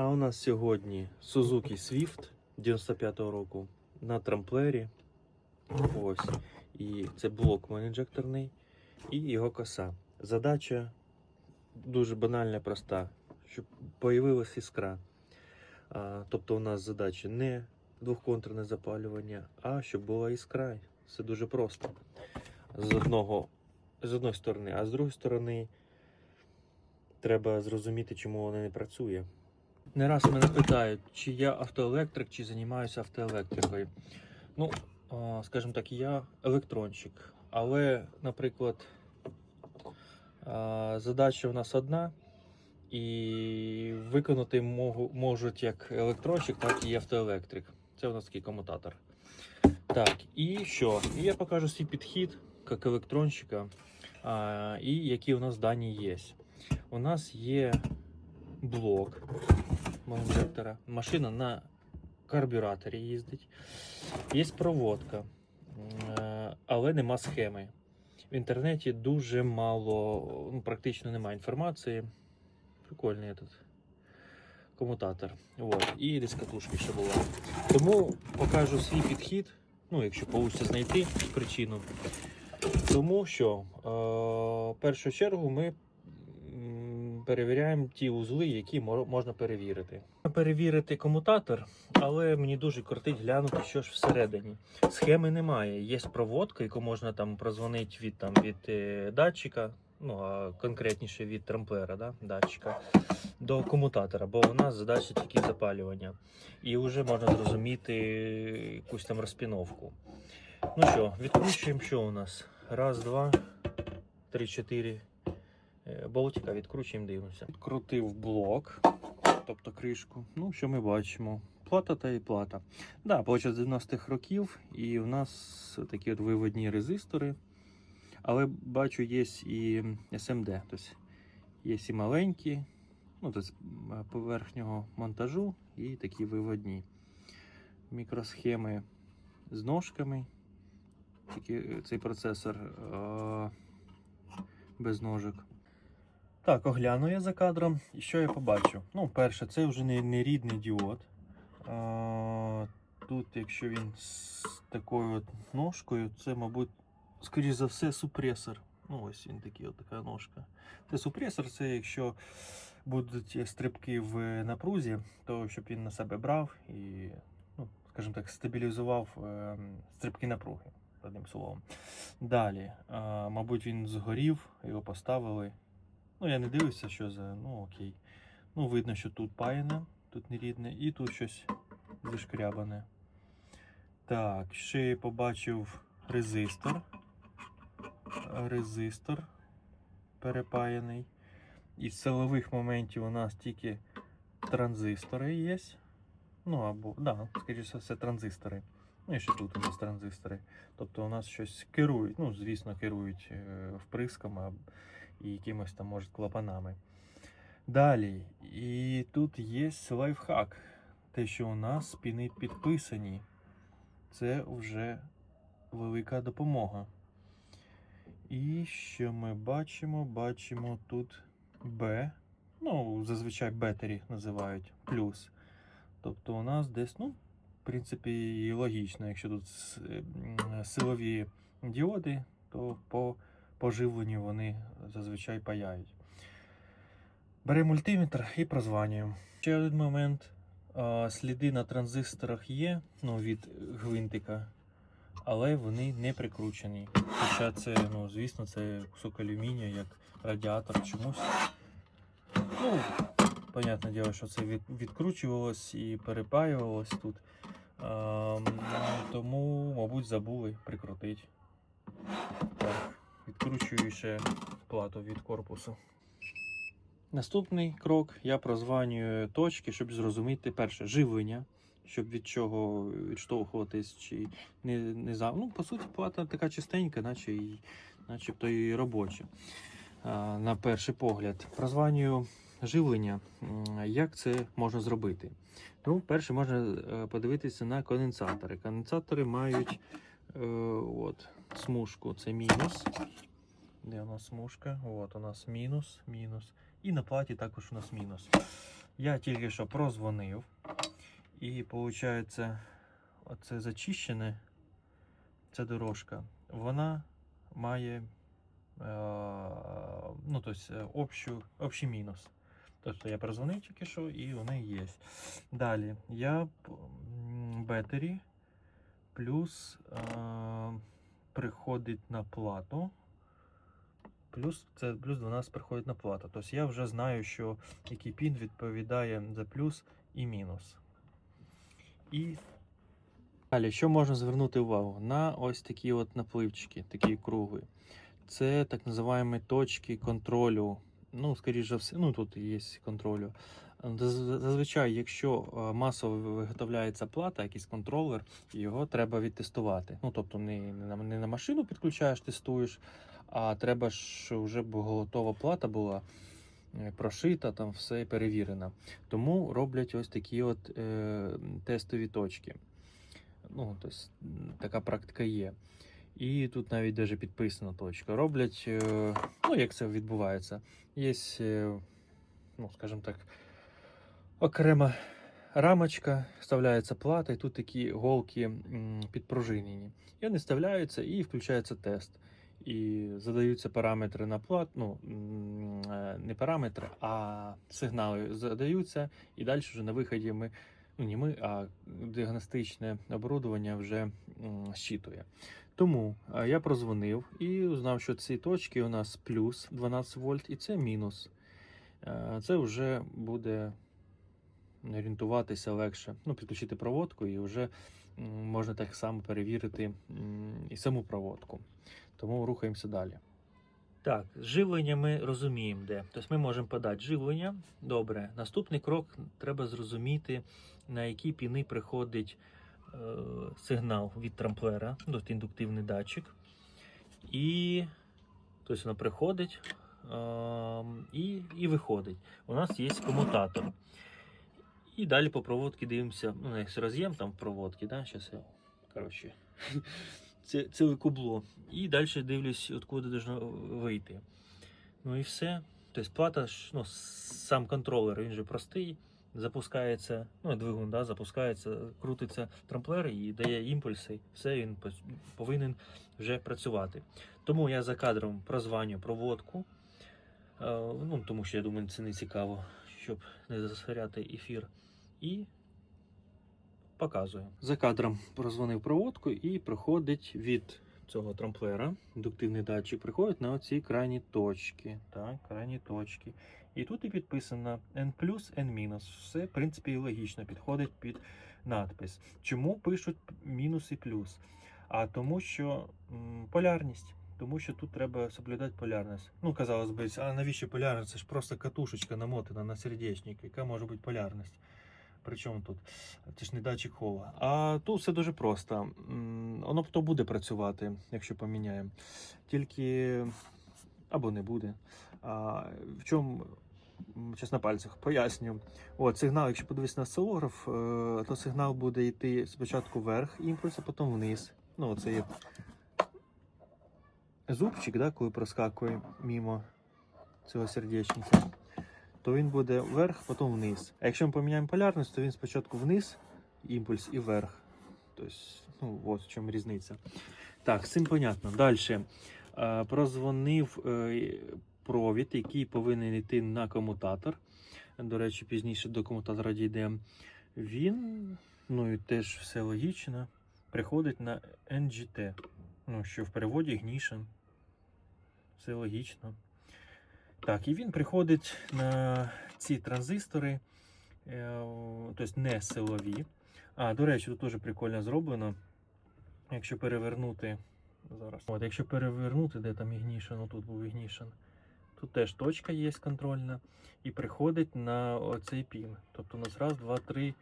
А у нас сьогодні Suzuki Swift 95-го року на трамплері. Ось. І це блок інжекторний і його коса. Задача дуже банальна, проста, щоб появилась іскра. А, тобто у нас задача не двохконтурне запалювання, а щоб була іскра. Все дуже просто. З одного, з одної сторони, а з другої сторони треба зрозуміти, чому воно не працює. Не раз мене питають, чи я автоелектрик, чи займаюся автоелектрикою. Ну, скажімо так, я електронщик. Але, наприклад, задача в нас одна, і виконати можуть як електронщик, так і автоелектрик. Це у нас такий комутатор. Так, і що? І я покажу свій підхід як електронщика, і які у нас дані є. У нас є блок інжектора, машина на карбюраторі їздить, є проводка, е, але нема схеми. В інтернеті дуже мало, ну, практично немає інформації. Прикольний тут комутатор. От. І десь ще була. Тому покажу свій підхід, ну, якщо вийде знайти причину. Тому що е, в першу чергу ми перевіряємо ті узли, які можна перевірити. Перевірити комутатор, але мені дуже кортить глянути, що ж всередині. Схеми немає. Є проводка, яку можна там прозвонити від, там, від е, датчика, ну а конкретніше від трамплера, да, датчика, до комутатора, бо у нас задача тільки запалювання. І вже можна зрозуміти якусь там розпіновку. Ну що, відкручуємо, що у нас? Раз, два, три, чотири болтика, відкручуємо, дивимося. Відкрутив блок, тобто кришку. Ну, що ми бачимо? Плата та і плата. Да, почав з 90-х років, і в нас такі от виводні резистори. Але бачу, є і SMD, тобто є і маленькі, ну, тобто поверхнього монтажу і такі виводні. Мікросхеми з ножками. Тільки цей процесор е- без ножок. Так, огляну я за кадром. І що я побачу? Ну, перше, це вже не, не рідний діод. Е- тут, якщо він з такою от ножкою, це, мабуть, скоріш за все, супресор. Ну, ось він такий, от така ножка. Це супресор, це якщо будуть стрибки в напрузі, то щоб він на себе брав і, ну, скажімо так, стабілізував е, стрибки напруги, одним словом. Далі, а, мабуть, він згорів, його поставили. Ну, я не дивився, що за. Ну, окей. Ну, видно, що тут паяне, тут нерідне, і тут щось зашкрябане. Так, ще я побачив резистор. Резистор перепаяний. Із силових моментів у нас тільки транзистори є. Ну або, да, скоріше все, транзистори. Ну і ще тут у нас транзистори. Тобто у нас щось керують, ну, звісно, керують е, вприском а, і якимось там, може, клапанами. Далі, і тут є лайфхак. Те, що у нас піни підписані, це вже велика допомога. І що ми бачимо? Бачимо тут B. Ну, зазвичай бетері називають плюс. Тобто у нас десь, ну, в принципі, і логічно, якщо тут силові діоди, то по поживленню вони зазвичай паяють. Беремо мультиметр і прозванюємо. Ще один момент. Сліди на транзисторах є, ну, від гвинтика, але вони не прикручені. Хоча це, ну, звісно, це кусок алюмінія, як радіатор чомусь. Ну, понятне діло, що це від, відкручувалось і перепаювалось тут. Ем, тому, мабуть, забули прикрутити. Так, відкручую ще плату від корпусу. Наступний крок я прозванюю точки, щоб зрозуміти перше живлення, щоб від чого відштовхуватись, чи не, не за. Ну, по суті, плата така чистенька, наче і, начебто і робоча. На перший погляд. Прозванюю живлення. Як це можна зробити? Ну, перше, можна е, подивитися на конденсатори. Конденсатори мають е, от, смужку, це мінус. Де у нас смужка? От у нас мінус, мінус. І на платі також у нас мінус. Я тільки що прозвонив. І виходить, оце зачищене, ця дорожка, вона має е, ну, тобто, общу, общий мінус. Тобто я прозвонив тільки що і неї є. Далі я бетері плюс е, приходить на плату. Плюс це плюс 12 приходить на плату. Тобто я вже знаю, що який пін відповідає за плюс і мінус. І далі, що можна звернути увагу? На ось такі от напливчики, такі круги. Це так називаємо точки контролю. Ну, скоріш за все, ну тут є контролю. Заз- Зазвичай, якщо е, масово виготовляється плата, якийсь контролер, його треба відтестувати. Ну, тобто не, не, на, машину підключаєш, тестуєш, а треба, щоб вже готова плата була е, прошита, там все перевірено. Тому роблять ось такі от е, тестові точки. Ну, тобто, така практика є. І тут навіть даже підписана точка. Роблять, е, ну як це відбувається. Є, ну, скажімо так, окрема рамочка, вставляється плата, і тут такі голки підпружинені. І вони вставляються і включається тест. І задаються параметри на плат, ну е, не параметри, а сигнали задаються, і далі вже на виході ми, ну не ми, а діагностичне оборудовання вже щитує. Тому е, я прозвонив і узнав, що ці точки у нас плюс 12 вольт і це мінус. Е, Це вже буде орієнтуватися легше. Ну, підключити проводку і вже можна так само перевірити і саму проводку. Тому рухаємося далі. Так, живлення ми розуміємо, де. Тобто ми можемо подати живлення. Добре. Наступний крок треба зрозуміти, на які піни приходить е, сигнал від трамплера, ну, тобто індуктивний датчик. І тобто воно приходить е, і, і виходить. У нас є комутатор. І далі по проводці дивимося, ну, як роз'єм там в проводці, да? Щас я, коротше, це ціле кубло. І далі дивлюсь, откуди должно вийти. Ну і все. Тобто плата, ну, сам контролер, він же простий. Запускається, ну, двигун, да, запускається, крутиться трамплер і дає імпульси. Все, він повинен вже працювати. Тому я за кадром прозваню проводку. Е, ну, тому що я думаю, це не цікаво, щоб не засоряти ефір. І показую. За кадром прозвонив проводку і приходить від цього трамплера, індуктивний датчик, приходить на оці крайні точки. Так, крайні точки. І тут і підписано N N-. Все, в принципі, логічно підходить під надпис. Чому пишуть мінус і плюс? А тому, що м, полярність. Тому що тут треба соблюдати полярність. Ну, казалось би, а навіщо полярність? Це ж просто катушечка намотана на сердечник. Яка може бути полярність? Причому тут? Це ж не датчик хола. А тут все дуже просто. Воно то буде працювати, якщо поміняємо. Тільки або не буде. А, в чому, зараз на пальцях, поясню. От, сигнал, якщо подивитися на осцилограф, е, то сигнал буде йти спочатку вверх імпульс, а потім вниз. Ну, це є зубчик, да, коли проскакує мимо цього сердечника, то він буде вверх, потім вниз. А якщо ми поміняємо полярність, то він спочатку вниз, імпульс і вверх. Тобто, ну, от в чому різниця. Так, з цим понятно. Далі. Е, прозвонив е, провід, який повинен йти на комутатор. До речі, пізніше до комутатора дійдемо. Він, ну і теж все логічно, приходить на NGT. Ну, що в переводі Ignition. Все логічно. Так, і він приходить на ці транзистори, тобто не силові. А, до речі, тут теж прикольно зроблено. Якщо перевернути. Зараз. От, якщо перевернути, де там Ignition, тут був Ignition, тут теж точка є контрольна. І приходить на оцей пін. Тобто у нас раз, два, три.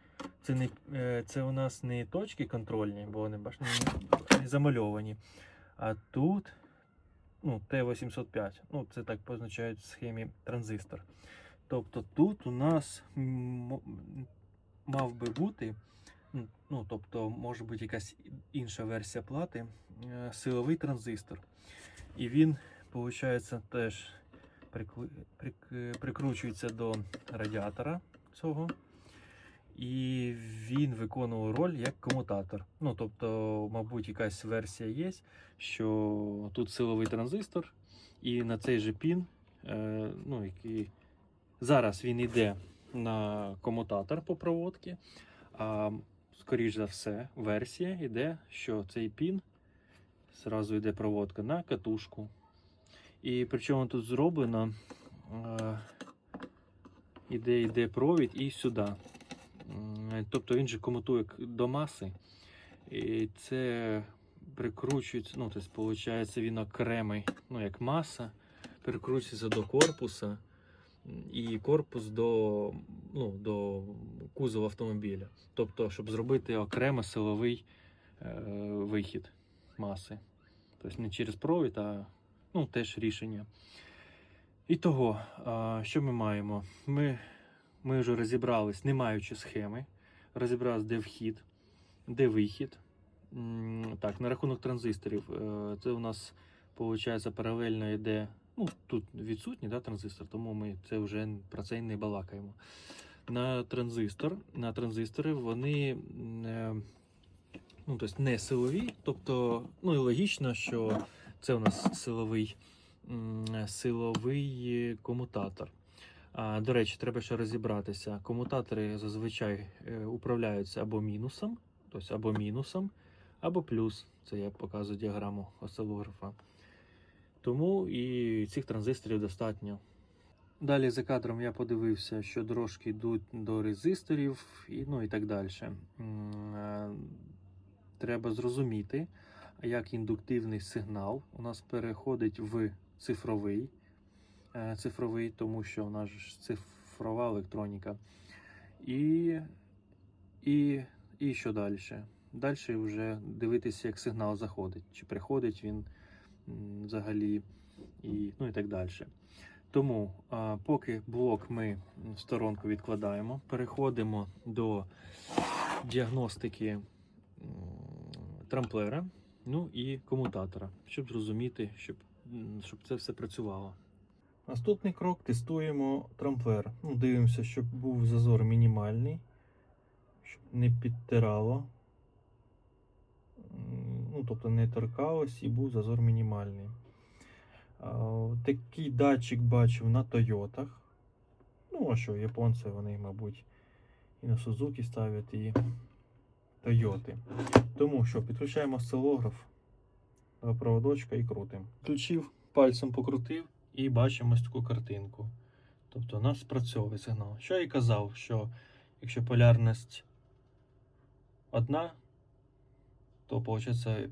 Це, не, е, це у нас не точки контрольні, бо вони бачите, не замальовані. А тут ну, Т805. Ну, це так позначають в схемі транзистор. Тобто тут у нас мав би бути, ну, тобто, може бути якась інша версія плати, е, силовий транзистор. І він, виходить, теж прикручується до радіатора цього. І він виконував роль як комутатор. Ну, тобто, мабуть, якась версія є, що тут силовий транзистор, і на цей же пін, е, ну, який зараз він йде на комутатор по проводці, а скоріш за все, версія йде, що цей пін зразу йде проводка на катушку. І причому тут зроблено, е, іде, йде провід і сюди. Тобто він же комутує до маси. І це прикручується, ну, тобто, виходить, він окремий, ну, як маса, прикручується до корпуса, і корпус до, ну, до кузова автомобіля. Тобто, щоб зробити окремо силовий е, вихід маси. Тобто не через провід, а ну, теж рішення. І того, а, що ми маємо? Ми, ми вже розібрались, не маючи схеми, розібрались, де вхід, де вихід. Так, на рахунок транзисторів, е, це у нас, виходить, паралельно йде. Ну, тут відсутній да, транзистор, тому ми це вже про це не балакаємо. На транзистор, на транзистори вони е, ну, тобто не силові, тобто, ну і логічно, що це у нас силовий, силовий е, комутатор. До речі, треба ще розібратися. Комутатори зазвичай е, управляються або мінусом, тобто або мінусом, або плюс. Це я показую діаграму осцилографа. Тому і цих транзисторів достатньо. Далі за кадром я подивився, що дорожки йдуть до резисторів і, ну, і так далі. Е, Треба зрозуміти, як індуктивний сигнал у нас переходить в цифровий, цифровий тому що у нас ж цифрова електроніка. І, і, і що далі? Далі вже дивитися, як сигнал заходить, чи приходить він взагалі, і, ну і так далі. Тому, поки блок ми в сторонку відкладаємо, переходимо до діагностики трамплера, ну і комутатора, щоб зрозуміти, щоб, щоб це все працювало. Наступний крок тестуємо трамплер. Ну, дивимося, щоб був зазор мінімальний, щоб не підтирало. Ну, тобто не торкалось і був зазор мінімальний. Такий датчик бачив на Тойотах. Ну, а що, японці вони, мабуть, і на Сузуки ставлять, і Тойоти. Тому що підключаємо осцилограф до проводочка і крутимо. Включив, пальцем покрутив і бачимо ось таку картинку. Тобто у нас спрацьовує сигнал. Що я і казав, що якщо полярність одна, то виходить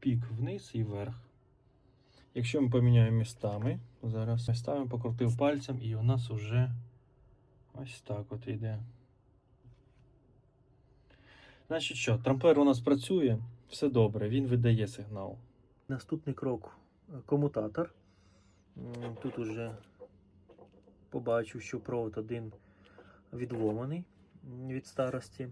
пік вниз і вверх. Якщо ми поміняємо містами, зараз містами покрутив пальцем і у нас вже ось так от йде. Значить що, трамплер у нас працює, все добре, він видає сигнал. Наступний крок комутатор. Тут уже побачив, що провод один відломаний від старості.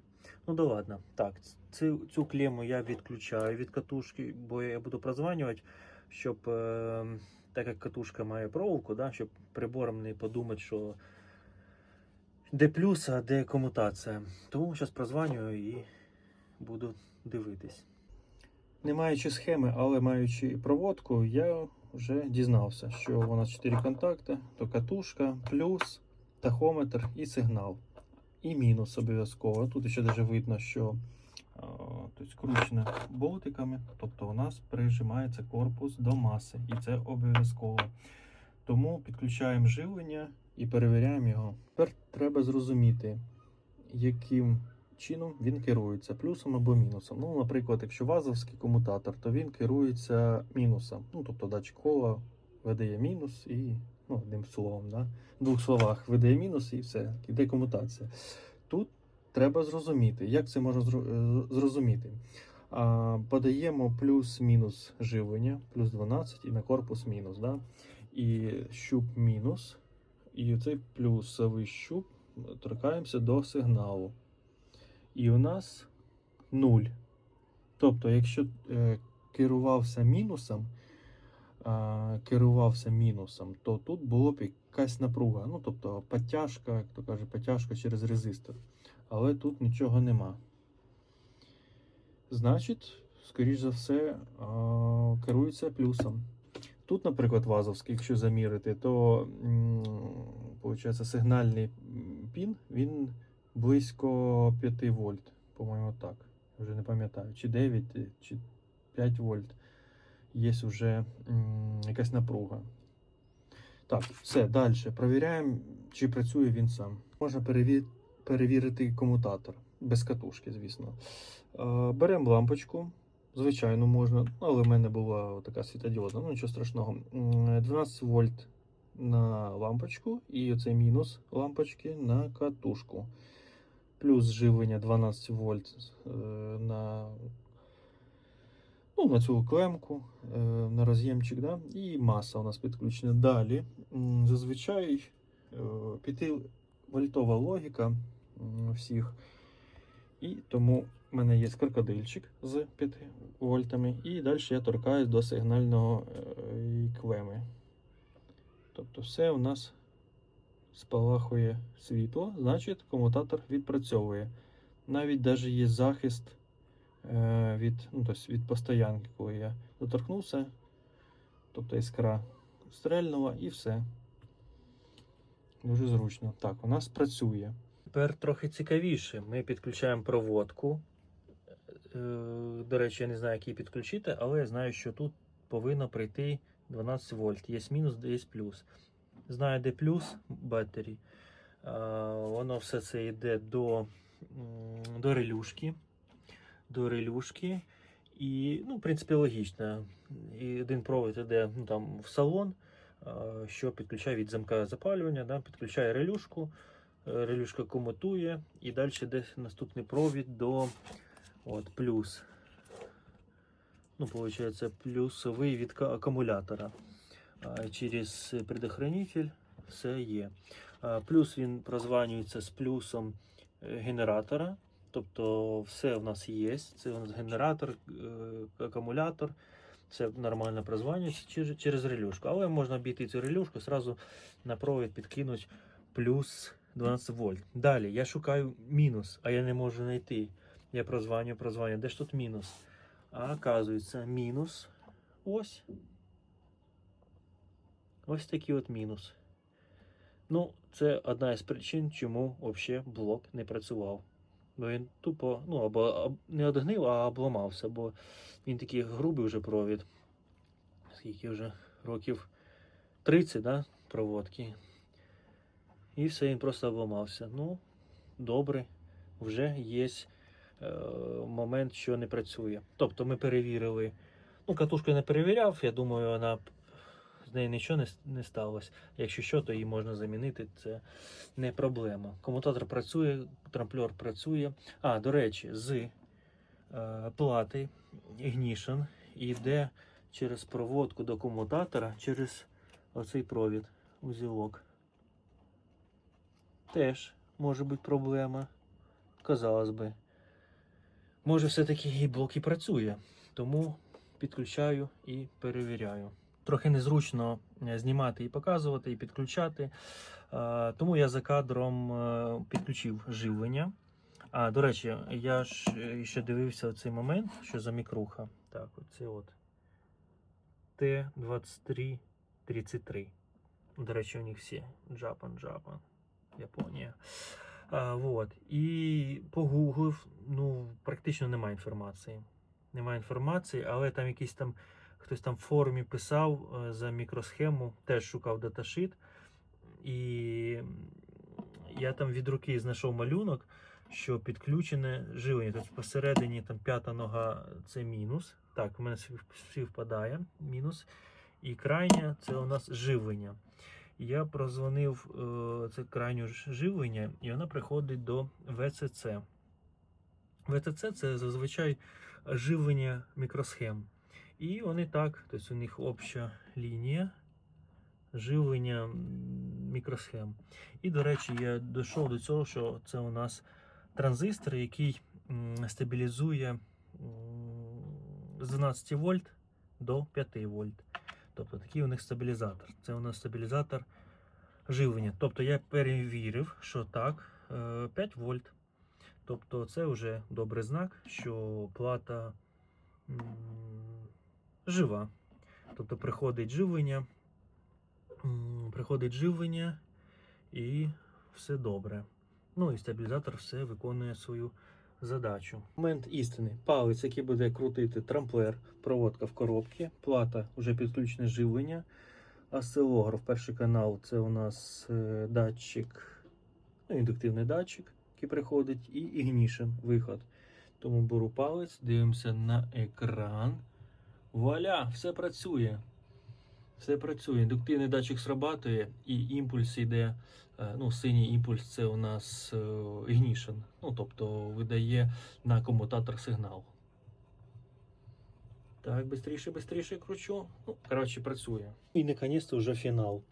Ну да ладно. Так, цю, цю клему я відключаю від катушки, бо я буду прозванювати, щоб, е, так як катушка має проволоку, да, щоб прибором не подумати, що де плюс, а де комутація. Тому зараз прозванюю і буду дивитись. Не маючи схеми, але маючи проводку, я вже дізнався, що у нас 4 контакти, то катушка, плюс, тахометр і сигнал. І мінус обов'язково. Тут ще навіть видно, що тобто, болтиками, тобто у нас прижимається корпус до маси, і це обов'язково. Тому підключаємо живлення і перевіряємо його. Тепер треба зрозуміти, яким чином він керується плюсом або мінусом. Ну, наприклад, якщо вазовський комутатор, то він керується мінусом. Ну, тобто датчик кола видає мінус і, ну, одним словом, да? в двох словах видає мінус і все, іде комутація. Тут треба зрозуміти, як це можна е, зрозуміти. Подаємо плюс-мінус живлення, плюс 12 і на корпус мінус. Да? І щуп мінус. І цей плюсовий щуп торкаємося до сигналу. І у нас 0. Тобто, якщо е, керувався мінусом, а, керувався мінусом, то тут було б якась напруга. Ну, тобто підтяжка, як то каже, підтяжка через резистор. Але тут нічого нема. Значить, скоріш за все, а, керується плюсом. Тут, наприклад, вазовський, якщо замірити, то виходить, сигнальний м, пін він близько 5 вольт, по-моєму, так. Вже не пам'ятаю, чи 9, чи 5 вольт. Є вже якась напруга. Так, все, далі. Провіряємо, чи працює він сам. Можна переві- перевірити комутатор без катушки, звісно. Е, Беремо лампочку. Звичайно, можна, але в мене була така світодіодна, ну нічого страшного. 12 вольт на лампочку і оцей мінус лампочки на катушку. Плюс живлення 12 вольт е, на, ну, на цю клемку, е, на роз'ємчик, да? і маса у нас підключена. Далі, зазвичай 5 вольтова логіка всіх. І тому в мене є крокодильчик з 5 вольтами. І далі я торкаюсь до сигнального е, клеми. Тобто все у нас спалахує світло, значить комутатор відпрацьовує. Навіть навіть є захист е, від, ну, тобто від постоянки, коли я доторкнувся, тобто іскра стрельнула і все. Дуже зручно. Так, у нас працює. Тепер трохи цікавіше. Ми підключаємо проводку. Е, До речі, я не знаю, як її підключити, але я знаю, що тут повинно прийти 12 вольт. Є мінус, є плюс. Знаю, де плюс бетері. Воно все це йде до, до релюшки. До релюшки. І, ну, в принципі, логічно. І один провід йде ну, там, в салон, що підключає від замка запалювання, да, підключає релюшку. Е, Релюшка комутує, і далі йде наступний провід до от, плюс. Ну, виходить, плюсовий від акумулятора. Через предохранитель все є. Плюс він прозванюється з плюсом е, генератора. Тобто все в нас є. Це у нас генератор, е, акумулятор. Все нормально прозванюється через, релюшку. Але можна обійти цю релюшку, зразу на провід підкинути плюс 12 вольт. Далі я шукаю мінус, а я не можу знайти. Я прозваню, прозваню. Де ж тут мінус? А оказується, мінус ось. Ось такий от мінус. Ну, це одна із причин, чому взагалі блок не працював. Бо він тупо, ну, або не одгнив, а обламався, бо він такий грубий вже провід. Скільки вже років 30, да, проводки. І все, він просто обламався. Ну, добре, вже є е, момент, що не працює. Тобто ми перевірили. Ну, катушку не перевіряв, я думаю, вона з нею нічого не, не сталося. Якщо що, то її можна замінити, це не проблема. Комутатор працює, трамплер працює. А, до речі, з е, плати Ignition йде через проводку до комутатора через оцей провід, узілок. Теж може бути проблема. Казалось би. Може, все-таки і блок і працює. Тому підключаю і перевіряю. Трохи незручно е, знімати і показувати, і підключати. Е, Тому я за кадром е, підключив живлення. А, до речі, я ж ще дивився цей момент, що за мікруха. Так, оце от Т2333. До речі, у них всі Japan, Japan, Японія. А, вот. І погуглив, ну, практично немає інформації. Немає інформації, але там якийсь там хтось там в форумі писав е, за мікросхему, теж шукав даташит. І я там від руки знайшов малюнок, що підключене живлення. Тобто посередині там п'ята нога це мінус. Так, у мене всі- всі впадає мінус. І крайня це у нас живлення. Я прозвонив е, це крайню живлення, і вона приходить до ВЦЦ. ВЦЦ це зазвичай живлення мікросхем. І вони так, тобто у них обща лінія живлення мікросхем. І, до речі, я дійшов до цього, що це у нас транзистор, який стабілізує з 12 вольт до 5 вольт. Тобто такий у них стабілізатор. Це у нас стабілізатор живлення. Тобто я перевірив, що так, е, 5 вольт. Тобто це вже добрий знак, що плата жива. Тобто приходить живлення, приходить живлення і все добре. Ну і стабілізатор все виконує свою задачу. Момент істини. Палець, який буде крутити трамплер, проводка в коробці, плата вже підключене живлення. Осцилограф, перший канал це у нас е, датчик, ну, індуктивний датчик, який приходить, і ignition, виход. Тому беру палець, дивимося на екран. Вуаля, все працює. Все працює. Індуктивний датчик срабатує, і імпульс йде. е, Ну, синій імпульс це у нас е, ignition. Ну, тобто видає на комутатор сигнал. Так, бистріше, бистріше кручу. Ну, коротше, працює. І наконець вже фінал.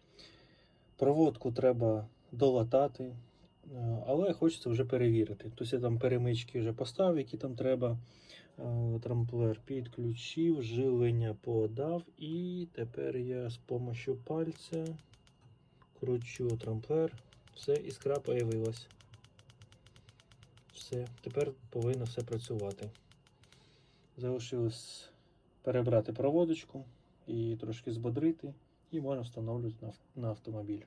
Проводку треба долатати, е, але хочеться вже перевірити. Тобто я там перемички вже поставив, які там треба. Е, Трамплер підключив, живлення подав, і тепер я з допомогою пальця кручу трамплер. Все, іскра появилась. Все, тепер повинно все працювати. Залишилось перебрати проводочку і трошки збодрити, і можна встановлювати на автомобіль.